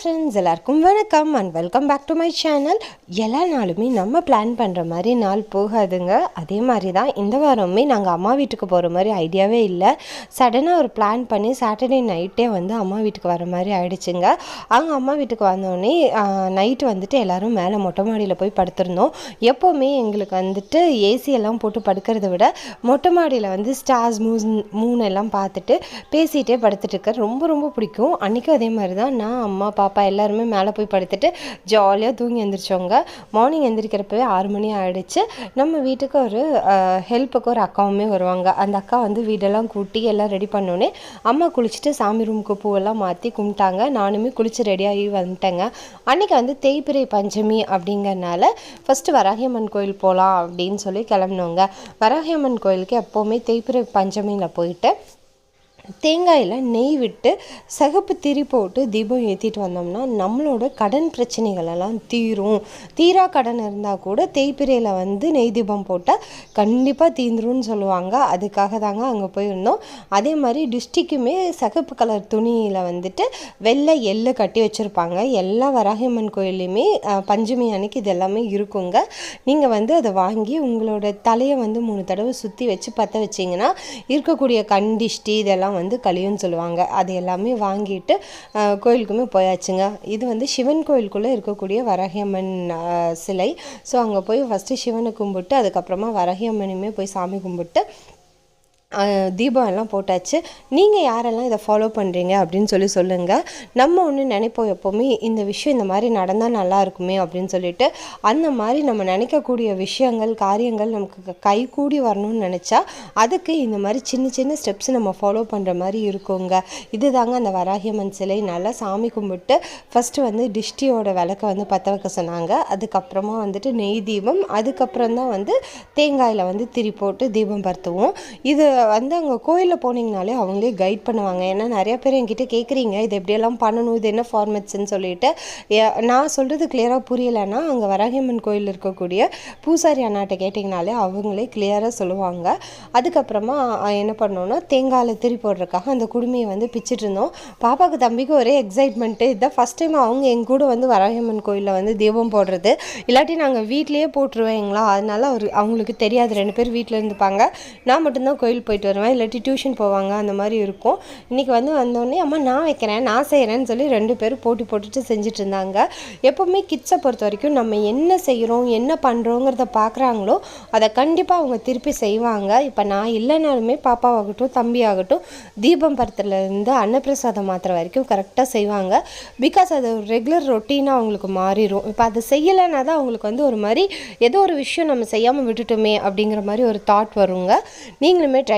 Friends எல்லாருக்கும் வணக்கம் and welcome back to my channel எல்லா நாளுமே நம்ம பிளான் பண்ணுற மாதிரி நாள் போகாதுங்க. அதே மாதிரி தான் இந்த வாரமே நாங்கள் அம்மா வீட்டுக்கு போகிற மாதிரி ஐடியாவே இல்லை. சடனாக ஒரு பிளான் பண்ணி சாட்டர்டே நைட்டே வந்து அம்மா வீட்டுக்கு வர மாதிரி ஆயிடுச்சுங்க. அவங்க அம்மா வீட்டுக்கு வந்தோடனே நைட்டு வந்துட்டு எல்லோரும் மேலே மொட்டை மாடியில் போய் படுத்திருந்தோம். எப்போவுமே எங்களுக்கு வந்துட்டு ஏசி எல்லாம் போட்டு படுக்கிறத விட மொட்டை மாடியில் வந்து ஸ்டார்ஸ் மூன் மூன் எல்லாம் பார்த்துட்டு பேசிகிட்டே படுத்துட்டு இருக்க ரொம்ப ரொம்ப பிடிக்கும். அன்றைக்கும் அதே மாதிரி தான் நான் அம்மா பாப்பா எல்லாருமே மேலே போய் படுத்துட்டு ஜாலியாக தூங்கி எழுந்திரிச்சோங்க மார்னிங் எழுந்திரிக்கிறப்பவே ஆறு மணி ஆகிடுச்சு நம்ம வீட்டுக்கு ஒரு ஹெல்ப்புக்கு ஒரு அக்காவுமே வருவாங்க. அந்த அக்கா வந்து வீடெல்லாம் கூட்டி எல்லாம் ரெடி பண்ணோன்னே அம்மா குளிச்சுட்டு சாமி ரூமுக்கு பூவெல்லாம் மாற்றி கும்பிட்டாங்க. நானுமே குளிச்சு ரெடியாகி வந்துட்டேங்க. அன்றைக்கி வந்து தேய்பிரை பஞ்சமி அப்படிங்கறனால ஃபஸ்ட்டு வராகியம்மன் கோயில் போகலாம் அப்படின்னு சொல்லி கிளம்பினோங்க. வராகியம்மன் கோயிலுக்கு எப்போவுமே தேய்பிரை பஞ்சமியில் போயிட்டு தேங்காயில் நெய் விட்டு சிகப்பு திரி போட்டு தீபம் ஏற்றிட்டு வந்தோம்னா நம்மளோட கடன் பிரச்சனைகளெல்லாம் தீரும். தீரா கடன் இருந்தால் கூட தேய்பிரையில் வந்து நெய் தீபம் போட்டால் கண்டிப்பாக தீந்துரும்னு சொல்லுவாங்க. அதுக்காக தாங்க அங்கே போயிருந்தோம். அதே மாதிரி டிஸ்ட்ரிக்குமே சிகப்பு கலர் துணியில் வந்துட்டு வெள்ளை எள்ளு கட்டி வச்சுருப்பாங்க. எல்லா வராகியம்மன் கோயில்லையுமே பஞ்சமி அன்னைக்கு இது எல்லாமே இருக்குங்க. நீங்கள் வந்து அதை வாங்கி உங்களோட தலையை வந்து மூணு தடவை சுற்றி வச்சு பற்ற வச்சிங்கன்னா இருக்கக்கூடிய கண்டிஷ்டி இதெல்லாம் வந்து கழியும்னு சொல்லுவாங்க. அது எல்லாமே வாங்கிட்டு அஹ், கோயிலுக்குமே போயாச்சுங்க. இது வந்து சிவன் கோயிலுக்குள்ளே இருக்கக்கூடிய வரகியம்மன் அஹ், சிலை. ஸோ அங்கே போய் ஃபஸ்ட்டு சிவனை கும்பிட்டு அதுக்கப்புறமா வரகியம்மனையுமே போய் சாமி கும்பிட்டு தீபம் எல்லாம் போட்டாச்சு. நீங்கள் யாரெல்லாம் இதை ஃபாலோ பண்ணுறீங்க அப்படின்னு சொல்லி சொல்லுங்கள் நம்ம ஒன்று நினைப்போம் எப்போவுமே இந்த விஷயம் இந்த மாதிரி நடந்தால் நல்லா இருக்குமே அப்படின்னு சொல்லிட்டு அந்த மாதிரி நம்ம நினைக்கக்கூடிய விஷயங்கள் காரியங்கள் நமக்கு கை கைகூடி வரணும்னு நினச்சா அதுக்கு இந்த மாதிரி சின்ன சின்ன ஸ்டெப்ஸ் நம்ம ஃபாலோ பண்ணுற மாதிரி இருக்குங்க. இதுதாங்க அந்த வராகியம்மன் சிலை. நல்லா சாமி கும்பிட்டு ஃபஸ்ட்டு வந்து டிஷ்டியோட விளக்க வந்து பற்ற வைக்க சொன்னாங்க. அதுக்கப்புறமா வந்துட்டு நெய் தீபம் அதுக்கப்புறம் தான் வந்து தேங்காயில் வந்து திரி போட்டு தீபம் பருத்துவோம். இது வந்து அங்கே கோயிலில் போனீங்கனாலே அவங்களே கைட் பண்ணுவாங்க. ஏன்னா நிறைய பேர் என்கிட்ட கேட்குறீங்க இது எப்படியெல்லாம் பண்ணணும்? இது என்ன ஃபார்மேட்ஸ்ன்னு சொல்லிட்டு. நான் சொல்கிறது கிளியராக புரியலைன்னா அங்கே வராகியம்மன் கோயில் இருக்கக்கூடிய பூசாரி அண்ணாட்ட கேட்டிங்கனாலே அவங்களே கிளியராக சொல்லுவாங்க. அதுக்கப்புறமா என்ன பண்ணோன்னா தேங்காயில் திரி போடுறதுக்காக அந்த குடுமையை வந்து பிச்சுட்டு இருந்தோம். பாப்பாவுக்கு தம்பிக்கு ஒரே எக்ஸைட்மெண்ட்டு இதுதான் ஃபஸ்ட் டைம் அவங்க எங்க கூட வந்து வராகியம்மன் கோயிலில் வந்து தீபம் போடுறது. இல்லாட்டி நாங்கள் வீட்லேயே போட்டுருவேங்களா அதனால அவர் அவங்களுக்கு தெரியாது. ரெண்டு பேர் வீட்டில் இருந்துப்பாங்க. நான் மட்டும்தான் கோயில் போயிட்டு வருவேன். இல்லாட்டி டியூஷன் போவாங்க. அந்த மாதிரி இருக்கும். இன்றைக்கி வந்து வந்தோடனே அம்மா நான் வைக்கிறேன். நான் செய்கிறேன்னு சொல்லி ரெண்டு பேரும் போட்டி போட்டுட்டு செஞ்சுட்டு இருந்தாங்க. எப்போவுமே கிட்ஸை பொறுத்த வரைக்கும் நம்ம என்ன செய்கிறோம் என்ன பண்ணுறோங்கிறத பார்க்குறாங்களோ அதை கண்டிப்பாக அவங்க திருப்பி செய்வாங்க. இப்போ நான் இல்லைனாலுமே பாப்பாவாகட்டும் தம்பி ஆகட்டும் தீபம் பருத்துலேருந்து அன்னப்பிரசாதம் மாத்திர வரைக்கும் கரெக்டாக செய்வாங்க. பிகாஸ் அது ஒரு ரெகுலர் ரொட்டீனாக அவங்களுக்கு மாறிடும் இப்போ அதை செய்யலைன்னா தான் அவங்களுக்கு வந்து ஒரு மாதிரி ஏதோ ஒரு விஷயம் நம்ம செய்யாமல் விட்டுட்டோமே அப்படிங்கிற மாதிரி ஒரு தாட் வருங்க. நீங்களுமே ட்ரை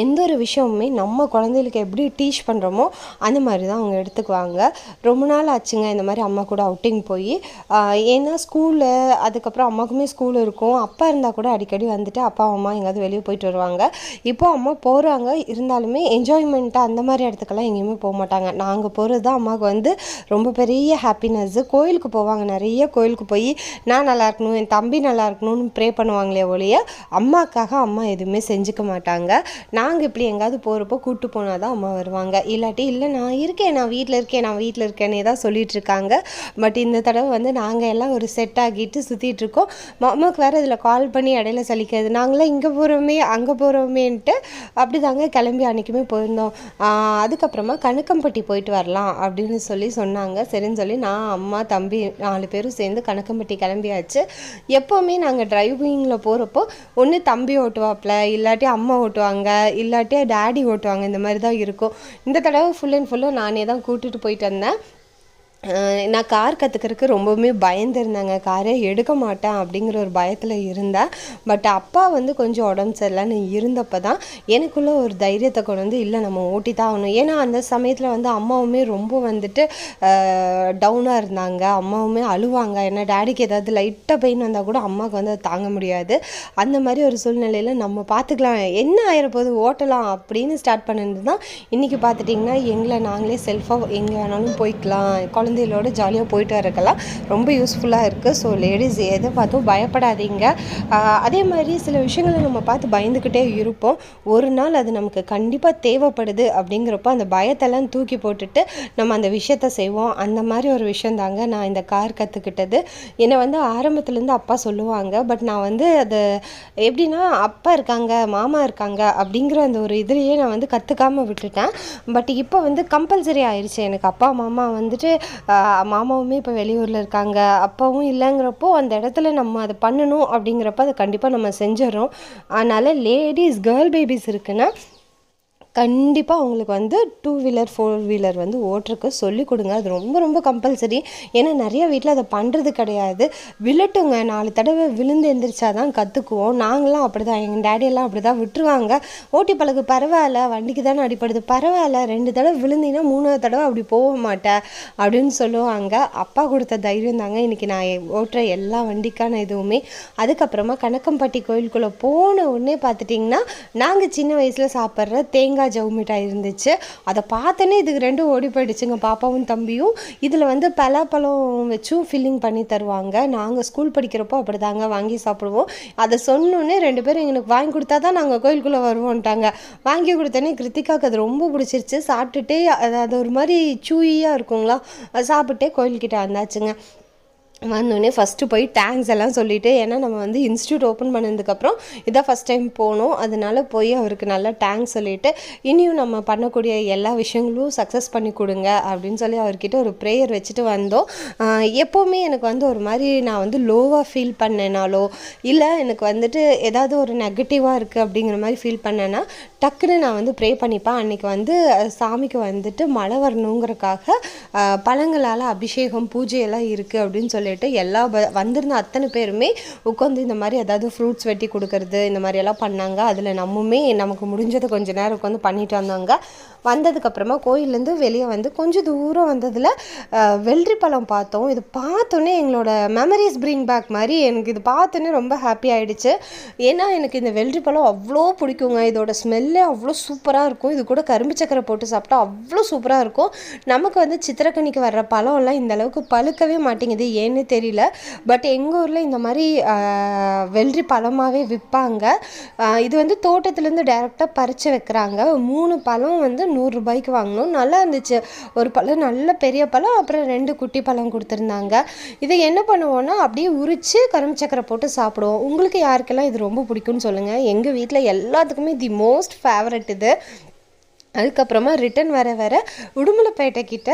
எந்த ஒரு விஷயமுமே நம்ம குழந்தைகளுக்கு எப்படி டீச் பண்ணுறோமோ அந்த மாதிரி தான் அவங்க எடுத்துக்குவாங்க. ரொம்ப நாள் ஆச்சுங்க இந்த மாதிரி அம்மா கூட அவுட்டிங் போய். ஏன்னா ஸ்கூலு அதுக்கப்புறம் அம்மாக்குமே ஸ்கூல் இருக்கும். அப்பா இருந்தால் கூட அடிக்கடி வந்துட்டு அப்பா அம்மா எங்கேயாவது வெளியே போயிட்டு வருவாங்க. இப்போ அம்மா போகிறாங்க இருந்தாலுமே என்ஜாய்மெண்ட்டாக அந்த மாதிரி இடத்துக்கெல்லாம் எங்கேயுமே போக மாட்டாங்க. நாங்கள் போகிறது தான் அம்மாவுக்கு வந்து ரொம்ப பெரிய ஹாப்பினஸ்ஸு கோயிலுக்கு போவாங்க. நிறைய கோயிலுக்கு போய் நான் நல்லா இருக்கணும் என் தம்பி நல்லா இருக்கணும்னு ப்ரே பண்ணுவாங்களே ஒழிய அம்மாக்காக அம்மா எதுவுமே செஞ்சுக்க மாட்டாங்க. நாங்கள் இப்படி எங்கேயாவது போகிறப்போ கூப்பிட்டு போனால் தான் அம்மா வருவாங்க. இல்லாட்டி இல்லை நான் இருக்கேன் நான் வீட்டில் இருக்கேன் நான் வீட்டில் இருக்கேனே தான் சொல்லிட்டு இருக்காங்க. பட் இந்த தடவை வந்து நாங்கள் எல்லாம் ஒரு செட் ஆகிட்டு சுற்றிட்டு இருக்கோம். அம்மாவுக்கு வேறு இதில் கால் பண்ணி இடையில சலிக்கிறது நாங்களாம் இங்கே போகிறோமே அங்கே போகிறோமேன்ட்டு அப்படி தாங்க கிளம்பி அன்றைக்குமே போயிருந்தோம். அதுக்கப்புறமா கணக்கம்பட்டி போயிட்டு வரலாம் அப்படின்னு சொல்லி சொன்னாங்க. சரின்னு சொல்லி நான் அம்மா தம்பி நாலு பேரும் சேர்ந்து கணக்கம்பட்டி கிளம்பியாச்சு. எப்போவுமே நாங்கள் டிரைவிங்கில் போகிறப்போ ஒன்று தம்பி ஓட்டுவாப்ல இல்லாட்டி அம்மா ஓட்டுவாங்க. இல்லாட்டி டேடி ஓட்டுவாங்க. இந்த மாதிரி தான் இருக்கும். இந்த தடவை ஃபுல் அண்ட் ஃபுல்லும் நானே தான் கூட்டிகிட்டு போயிட்டு வந்தேன். நான் கார் கற்றுக்கிறதுக்கு ரொம்பவுமே பயந்துருந்தேங்க. காரே எடுக்க மாட்டேன் அப்படிங்கிற ஒரு பயத்தில் இருந்தேன் பட் அப்பா வந்து கொஞ்சம் உடம்பு சரியில்லைன்னு இருந்தப்போ தான் எனக்குள்ளே ஒரு தைரியத்தை கொண்டு வந்து இல்லை நம்ம ஓட்டி தான் ஆகணும். ஏன்னா அந்த சமயத்தில் வந்து அம்மாவுமே ரொம்ப வந்துட்டு டவுனாக இருந்தாங்க. அம்மாவுமே அழுவாங்க. ஏன்னா டேடிக்கு ஏதாவது லைட்டாக பெயின் வந்தால் கூட அம்மாவுக்கு வந்து அதை தாங்க முடியாது. அந்த மாதிரி ஒரு சூழ்நிலையில் நம்ம பார்த்துக்கலாம் என்ன ஆயிரப்போது ஓட்டலாம். அப்படின்னு ஸ்டார்ட் பண்ணது தான் இன்றைக்கி பார்த்துட்டிங்கன்னா எங்களை நாங்களே செல்ஃபாக எங்கே வேணாலும் போய்க்கலாம். குழந்தை குழந்தைகளோடு ஜாலியாக போயிட்டு வரக்கெல்லாம் ரொம்ப யூஸ்ஃபுல்லாக இருக்குது ஸோ லேடிஸ் எதை பார்த்தும் பயப்படாதீங்க. அதே மாதிரி சில விஷயங்களை நம்ம பார்த்து பயந்துக்கிட்டே இருப்போம். ஒரு நாள் அது நமக்கு கண்டிப்பாக தேவைப்படுது அப்படிங்கிறப்போ அந்த பயத்தெல்லாம் தூக்கி போட்டுட்டு நம்ம அந்த விஷயத்த செய்வோம். அந்த மாதிரி ஒரு விஷயம் தாங்க நான் இந்த கார் கற்றுக்கிட்டது என்னை வந்து ஆரம்பத்துலேருந்து அப்பா சொல்லுவாங்க. பட் நான் வந்து அது எப்படின்னா அப்பா இருக்காங்க மாமா இருக்காங்க அப்படிங்கிற அந்த ஒரு இதுலேயே நான் வந்து கற்றுக்காம விட்டுட்டேன். பட் இப்போ வந்து கம்பல்சரி ஆயிடுச்சு எனக்கு அப்பா மாமா வந்துட்டு மாமாவுமே இப்போ வெளியூரில் இருக்காங்க. அப்பாவும் இல்லைங்கிறப்போ அந்த இடத்துல நம்ம அதை பண்ணணும் அப்படிங்கிறப்ப அதை கண்டிப்பாக நம்ம செஞ்சிடறோம். அதனால் லேடிஸ் கேர்ள் பேபிஸ் இருக்குன்னா கண்டிப்பாக அவங்களுக்கு வந்து டூ வீலர் ஃபோர் வீலர் வந்து ஓட்டுறக்கு சொல்லிக் கொடுங்க. அது ரொம்ப ரொம்ப கம்பல்சரி ஏன்னா நிறைய வீட்டில் அதை பண்ணுறது கிடையாது. விழட்டுங்க நாலு தடவை விழுந்து எந்திரிச்சா தான் கற்றுக்குவோம் நாங்களாம் அப்படி தான் எங்கள் டேடியெல்லாம் அப்படி தான் விட்டுருவாங்க. ஓட்டி பழகு. பரவாயில்ல. வண்டிக்கு தானே அடிப்படுது பரவாயில்ல. ரெண்டு தடவை விழுந்தீங்கன்னா மூணாவது தடவை அப்படி போக மாட்டேன் அப்படின்னு சொல்லுவாங்க. அப்பா கொடுத்த தைரியம் தாங்க. இன்றைக்கி நான் ஓட்டுற எல்லா வண்டிக்கான இதுவுமே. அதுக்கப்புறமா கணக்கம்பட்டி கோயிலுக்குள்ளே போன உடனே பார்த்துட்டிங்கன்னா நாங்கள் சின்ன வயசில் சாப்பிட்ற தேங்காய் ஜவு மிட்டாய் இருந்துச்சு. அதை பார்த்தோன்னே இதுக்கு ரெண்டும் ஓடி போயிடுச்சுங்க. பாப்பாவும் தம்பியும். இதில் வந்து பலாப்பழம் வச்சும் ஃபில்லிங் பண்ணி தருவாங்க. நாங்கள் ஸ்கூல் படிக்கிறப்போ அப்படி தாங்க வாங்கி சாப்பிடுவோம். அதை சொன்னோன்னே ரெண்டு பேரும் எங்களுக்கு வாங்கி கொடுத்தா தான் நாங்கள் கோயிலுக்குள்ளே வருவோன்ட்டாங்க வாங்கி கொடுத்தோன்னே கிருத்திகாவுக்கு அது ரொம்ப பிடிச்சிருச்சு. சாப்பிட்டுட்டே அது அது ஒரு மாதிரி சூயியாக இருக்குங்களா? சாப்பிட்டே கோயில்கிட்ட வந்தாச்சுங்க. வந்தோடனே ஃபஸ்ட்டு போய் டேங்க்ஸ் எல்லாம் சொல்லிவிட்டு ஏன்னா நம்ம வந்து இன்ஸ்டியூட் ஓப்பன் பண்ணதுக்கப்புறம் இதான் ஃபஸ்ட் டைம் போனோம். அதனால போய் அவருக்கு நல்லா டேங்க்ஸ் சொல்லிவிட்டு இனியும் நம்ம பண்ணக்கூடிய எல்லா விஷயங்களும் சக்ஸஸ் பண்ணி கொடுங்க அப்படின்னு சொல்லி அவர்கிட்ட ஒரு ப்ரேயர் வச்சுட்டு வந்தோம். எப்போவுமே எனக்கு வந்து ஒரு மாதிரி நான் வந்து லோவாக ஃபீல் பண்ணேனாலோ இல்லை எனக்கு வந்துட்டு ஏதாவது ஒரு நெகட்டிவாக இருக்குது அப்படிங்கிற மாதிரி ஃபீல் பண்ணேன்னா டக்குன்னு நான் வந்து ப்ரே பண்ணிப்பேன். அன்றைக்கி வந்து சாமிக்கு வந்துட்டு மழை வரணுங்கிறக்காக பழங்களால் அபிஷேகம் பூஜையெல்லாம் இருக்குது அப்படின்னு சொல்லி சொல்லிட்டு எல்லா வந்திருந்த அத்தனை பேருமே உட்காந்து இந்த மாதிரி ஏதாவது ஃப்ரூட்ஸ் வெட்டி கொடுக்கறது இந்த மாதிரி எல்லாம் பண்ணாங்க. அதில் நம்முமே நமக்கு முடிஞ்சதை கொஞ்ச நேரம் உட்காந்து பண்ணிட்டு வந்தாங்க. வந்ததுக்கப்புறமா கோயிலேருந்து வெளியே வந்து கொஞ்சம் தூரம் வந்ததில் வெள்ளரி பழம் பார்த்தோம். இது பார்த்தோன்னே எங்களோட மெமரிஸ் பிரிங் பேக் மாதிரி எனக்கு இது பார்த்தோன்னே ரொம்ப ஹாப்பி ஆகிடுச்சு ஏன்னா எனக்கு இந்த வெள்ளரி பழம் அவ்வளோ பிடிக்குங்க. இதோட ஸ்மெல்லே அவ்வளோ சூப்பராக இருக்கும். இது கூட கரும்பு சக்கரை போட்டு சாப்பிட்டா அவ்வளோ சூப்பராக இருக்கும். நமக்கு வந்து சித்திரக்கனிக்கு வர்ற பழம்லாம் இந்த அளவுக்கு பழுக்கவே மாட்டேங்குது. ஏன் ஏன்னு தெரியல. பட் எங்கள் ஊரில் இந்த மாதிரி வெள்ளரி பழமாகவே விற்பாங்க இது வந்து தோட்டத்துலேருந்து டைரெக்டாக பறித்து வைக்கிறாங்க. மூணு பழம் வந்து நூறுரூபாய்க்கு வாங்கினோம் நல்லா இருந்துச்சு. ஒரு பழம் நல்ல பெரிய பழம் அப்புறம் ரெண்டு குட்டி பழம் கொடுத்துருந்தாங்க. இதை என்ன பண்ணுவோன்னா அப்படியே உரித்து கரும்பு சக்கரை போட்டு சாப்பிடுவோம். உங்களுக்கு யாருக்கெல்லாம் இது ரொம்ப பிடிக்கும்னு சொல்லுங்கள் எங்கள் வீட்டில் எல்லாத்துக்குமே தி மோஸ்ட் ஃபேவரட் இது. அதுக்கப்புறமா ரிட்டன் வர வர உடுமலைப்பேட்டை கிட்ட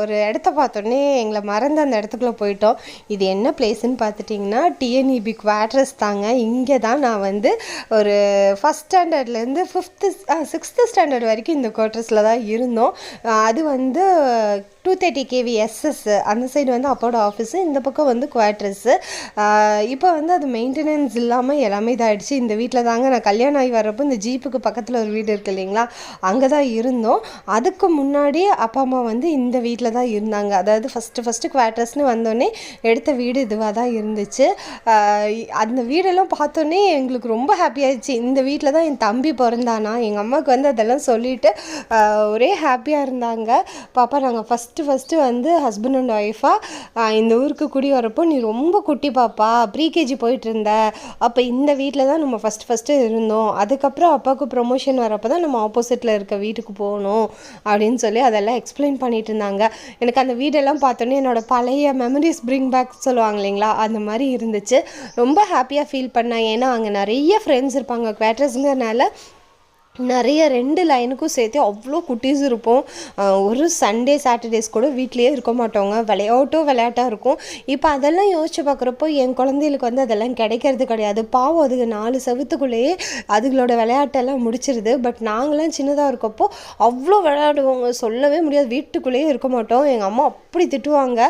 ஒரு இடத்த பார்த்தோன்னே எங்களை மறந்து அந்த இடத்துக்குள்ளே போயிட்டோம். இது என்ன பிளேஸ்ன்னு பார்த்துட்டிங்கன்னா டிஎன்இபி குவாட்ரஸ் தாங்க. இங்கே தான் நான் வந்து ஒரு ஃபஸ்ட் ஸ்டாண்டர்ட்லேருந்து ஃபிஃப்த்து சிக்ஸ்த்து ஸ்டாண்டர்ட் வரைக்கும் இந்த குவார்ட்டர்ஸில் தான் இருந்தோம். அது வந்து டூ தேர்ட்டி கேவி எஸ்எஸ் அந்த சைடு வந்து அப்போட ஆஃபீஸு இந்த பக்கம் வந்து குவார்ட்டர்ஸு இப்போ வந்து அது மெயின்டெனன்ஸ் இல்லாமல் எல்லாமே இதாகிடுச்சு இந்த வீட்டில் தாங்க நான் கல்யாணம் ஆகி வர்றப்போ இந்த ஜீப்புக்கு பக்கத்தில் ஒரு வீடு இருக்கு இல்லைங்களா? அங்கே அங்கே தான் இருந்தோம். அதுக்கு முன்னாடி அப்பா அம்மா வந்து இந்த வீட்டில் தான் இருந்தாங்க. அதாவது ஃபஸ்ட்டு ஃபஸ்ட்டு குவார்ட்டர்ஸ்னு வந்தோடனே எடுத்த வீடு இதுவாக தான் இருந்துச்சு அந்த வீடெல்லாம் பார்த்தோன்னே எங்களுக்கு ரொம்ப ஹாப்பியாகிடுச்சு இந்த வீட்டில் தான் என் தம்பி பிறந்தானா எங்கள் அம்மாவுக்கு வந்து அதெல்லாம் சொல்லிவிட்டு ஒரே ஹாப்பியாக இருந்தாங்க. பாப்பா நாங்கள் ஃபஸ்ட்டு ஃபஸ்ட்டு வந்து ஹஸ்பண்ட் அண்ட் ஒய்ஃபாக இந்த ஊருக்கு குடி வரப்போ நீ ரொம்ப குட்டி பாப்பா ப்ரீகேஜி போயிட்டு இருந்த. அப்போ இந்த வீட்டில் தான் நம்ம ஃபஸ்ட்டு ஃபஸ்ட்டு இருந்தோம். அதுக்கப்புறம் அப்பாவுக்கு ப்ரொமோஷன் வரப்போ தான் நம்ம ஆப்போசிட்டில் இருக்க வீட்டுக்கு போகணும் அப்படின்னு சொல்லி அதெல்லாம் எக்ஸ்பிளைன் பண்ணிட்டு இருந்தாங்க எனக்கு அந்த வீடெல்லாம் பார்த்தோன்னே என்னோட பழைய மெமரிஸ் பிரிங் பேக் சொல்லுவாங்க இல்லைங்களா? அந்த மாதிரி இருந்துச்சு. ரொம்ப ஹாப்பியாக ஃபீல் பண்ணேன். ஏன்னா அங்கே நிறைய ஃப்ரெண்ட்ஸ் இருப்பாங்க. குவார்ட்டர்ஸுங்கிறனால நிறைய ரெண்டு லைனுக்கும் சேர்த்து அவ்வளோ குட்டீஸ் இருப்போம். ஒரு சண்டே சாட்டர்டேஸ் கூட வீட்லேயே இருக்க மாட்டோங்க. விளையாட்டும் விளையாட்டாக இருக்கும். இப்போ அதெல்லாம் யோசிச்சு பார்க்குறப்போ என் குழந்தைகளுக்கு வந்து அதெல்லாம் கிடைக்கிறது கிடையாது. பாவம் அதுக்கு நாலு செவத்துக்குள்ளேயே அதுகளோட விளையாட்டெல்லாம் முடிச்சிருது. பட் நாங்களாம் சின்னதாக இருக்கப்போ அவ்வளோ விளையாடுவோங்க. சொல்லவே முடியாது. வீட்டுக்குள்ளேயே இருக்க மாட்டோம். எங்கள் அம்மா அப்படி திட்டுவாங்க.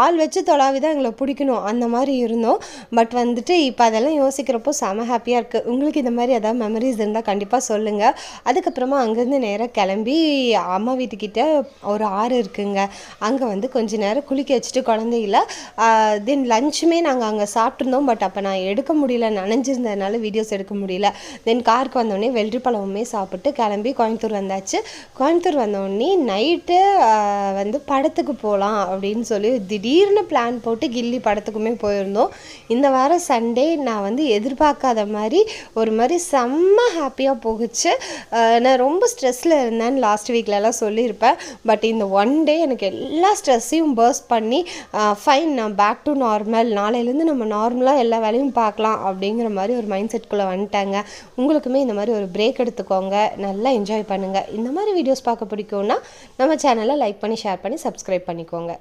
ஆள் வச்சு தொலாவி தான் எங்களை பிடிக்கணும். அந்த மாதிரி இருந்தோம். பட் வந்துட்டு இப்போ அதெல்லாம் யோசிக்கிறப்போ செம ஹாப்பியாக இருக்குது உங்களுக்கு இந்த மாதிரி ஏதாவது மெமரிஸ் இருந்தால் கண்டிப்பாக சொல்லுங்கள் அதுக்கப்புறமா அங்கேருந்து நேராக கிளம்பி அம்மா வீட்டுக்கிட்ட ஒரு ஆறு இருக்குங்க. அங்கே வந்து கொஞ்ச நேரம் குளிக்க வச்சுட்டு குழந்தைகள தென் லஞ்சுமே நாங்கள் அங்கே சாப்பிட்ருந்தோம் பட் அப்போ நான் எடுக்க முடியல நனைஞ்சிருந்ததுனால வீடியோஸ் எடுக்க முடியல. தென் காருக்கு வந்தோடனே வெள்ளரி பழமுமே சாப்பிட்டு கிளம்பி கோயம்புத்தூர் வந்தாச்சு. கோயம்புத்தூர் வந்தோடனே நைட்டு வந்து படத்துக்கு போகலாம் அப்படின்னு சொல்லி திடீர்னு பிளான் போட்டு கில்லி படத்துக்குமே போயிருந்தோம். இந்த வாரம் சண்டே நான் வந்து எதிர்பார்க்காத மாதிரி ஒரு மாதிரி செம்ம ஹாப்பியாக போகுச்சு. நான் ரொம்ப ஸ்ட்ரெஸ்ஸில் இருந்தேன்னு லாஸ்ட் வீக்லலாம் சொல்லியிருப்பேன். பட் இந்த ஒன் டே எனக்கு எல்லா ஸ்ட்ரெஸ்ஸையும் பர்ஸ்ட் பண்ணி ஃபைன் நான் பேக் டு நார்மல் நாளையிலேருந்து நம்ம நார்மலாக எல்லா வேலையும் பார்க்கலாம் அப்படிங்கிற மாதிரி ஒரு மைண்ட் செட்குள்ளே வந்துட்டாங்க. உங்களுக்குமே இந்த மாதிரி ஒரு பிரேக் எடுத்துக்கோங்க. நல்லா என்ஜாய் பண்ணுங்கள் இந்த மாதிரி வீடியோஸ் பார்க்க பிடிக்கும்னா நம்ம சேனலை லைக் பண்ணி ஷேர் பண்ணி சப்ஸ்கிரைப் பண்ணிக்கோங்க.